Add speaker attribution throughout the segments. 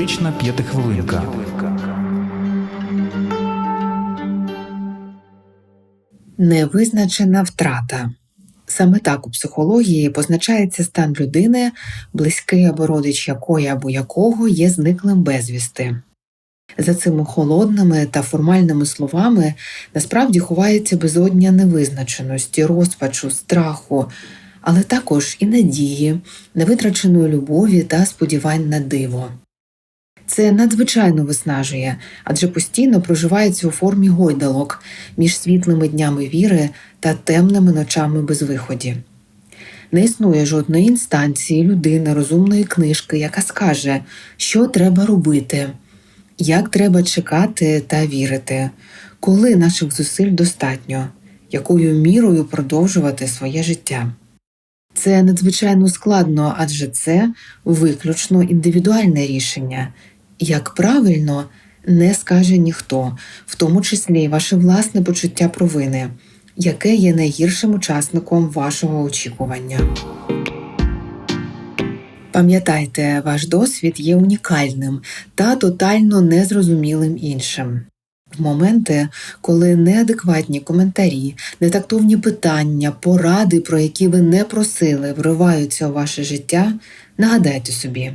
Speaker 1: Терапевтична п'ятихвилинка.
Speaker 2: Невизначена втрата. Саме так у психології позначається стан людини, близький або родич якої або якого є зниклим безвісти. За цими холодними та формальними словами насправді ховається безодня невизначеності, розпачу, страху, але також і надії, невитраченої любові та сподівань на диво. Це надзвичайно виснажує, адже постійно проживається у формі гойдалок між світлими днями віри та темними ночами безвиході. Не існує жодної інстанції, людини, розумної книжки, яка скаже, що треба робити, як треба чекати та вірити, коли наших зусиль достатньо, якою мірою продовжувати своє життя. Це надзвичайно складно, адже це виключно індивідуальне рішення. Як правильно, не скаже ніхто, в тому числі ваше власне почуття провини, яке є найгіршим учасником вашого очікування. Пам'ятайте, ваш досвід є унікальним та тотально незрозумілим іншим. В моменти, коли неадекватні коментарі, нетактовні питання, поради, про які ви не просили, вриваються у ваше життя, нагадайте собі.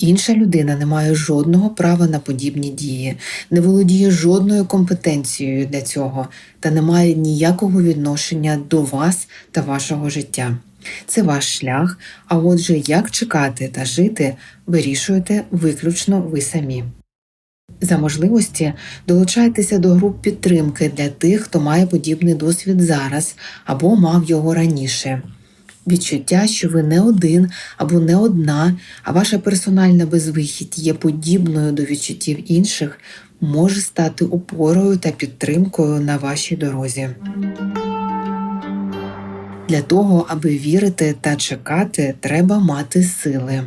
Speaker 2: Інша людина не має жодного права на подібні дії, не володіє жодною компетенцією для цього та не має ніякого відношення до вас та вашого життя. Це ваш шлях, а отже, як чекати та жити, вирішуєте виключно ви самі. За можливості долучайтеся до груп підтримки для тих, хто має подібний досвід зараз або мав його раніше. Відчуття, що ви не один або не одна, а ваша персональна безвихідь є подібною до відчуттів інших, може стати опорою та підтримкою на вашій дорозі. Для того, аби вірити та чекати, треба мати сили.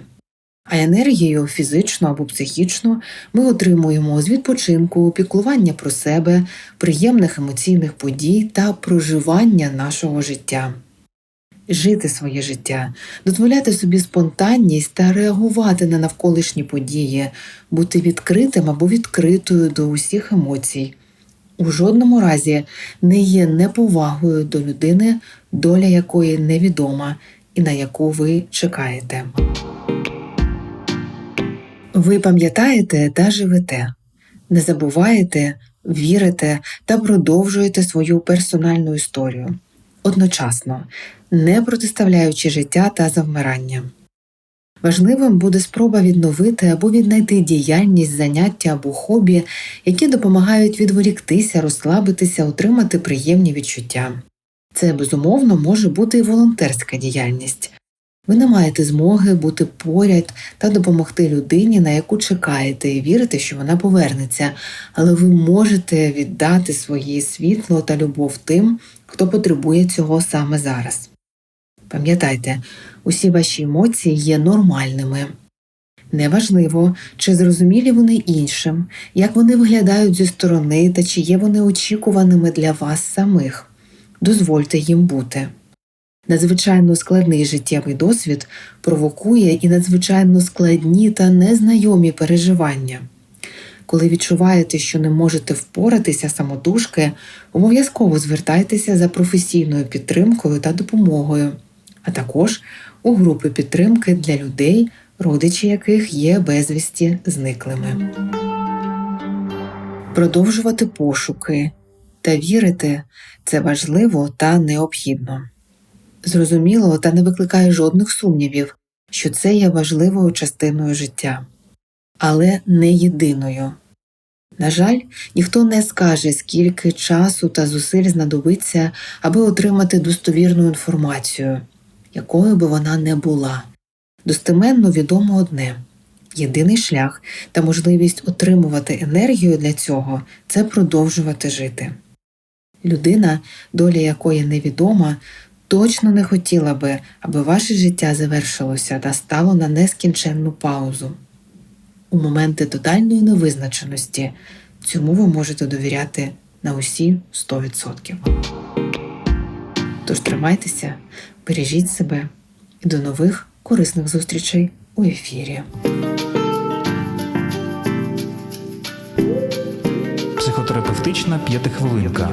Speaker 2: А енергію фізичну або психічну ми отримуємо з відпочинку, піклування про себе, приємних емоційних подій та проживання нашого життя. Жити своє життя, дозволяти собі спонтанність та реагувати на навколишні події, бути відкритим або відкритою до усіх емоцій. У жодному разі не є неповагою до людини, доля якої невідома і на яку ви чекаєте. Ви пам'ятаєте та живете, не забуваєте, вірите та продовжуєте свою персональну історію одночасно, не протиставляючи життя та завмирання. Важливим буде спроба відновити або віднайти діяльність, заняття або хобі, які допомагають відволіктися, розслабитися, отримати приємні відчуття. Це безумовно може бути і волонтерська діяльність. Ви не маєте змоги бути поряд та допомогти людині, на яку чекаєте, і вірите, що вона повернеться, але ви можете віддати своє світло та любов тим, хто потребує цього саме зараз. Пам'ятайте, усі ваші емоції є нормальними. Неважливо, чи зрозумілі вони іншим, як вони виглядають зі сторони та чи є вони очікуваними для вас самих. Дозвольте їм бути. Надзвичайно складний життєвий досвід провокує і надзвичайно складні та незнайомі переживання. Коли відчуваєте, що не можете впоратися самотужки, обов'язково звертайтеся за професійною підтримкою та допомогою, а також у групи підтримки для людей, родичі яких є безвісті зниклими. Продовжувати пошуки та вірити це важливо та необхідно. Зрозуміло та не викликає жодних сумнівів, що це є важливою частиною життя, але не єдиною. На жаль, ніхто не скаже, скільки часу та зусиль знадобиться, аби отримати достовірну інформацію, якою би вона не була. Достеменно відомо одне єдиний шлях та можливість отримувати енергію для цього це продовжувати жити. Людина, доля якої невідома, точно не хотіла би, аби ваше життя завершилося та стало на нескінченну паузу. У моменти тотальної невизначеності цьому ви можете довіряти на усі 100%. Тож тримайтеся, бережіть себе і до нових корисних зустрічей у ефірі.
Speaker 1: Психотерапевтична п'ятихвилинка.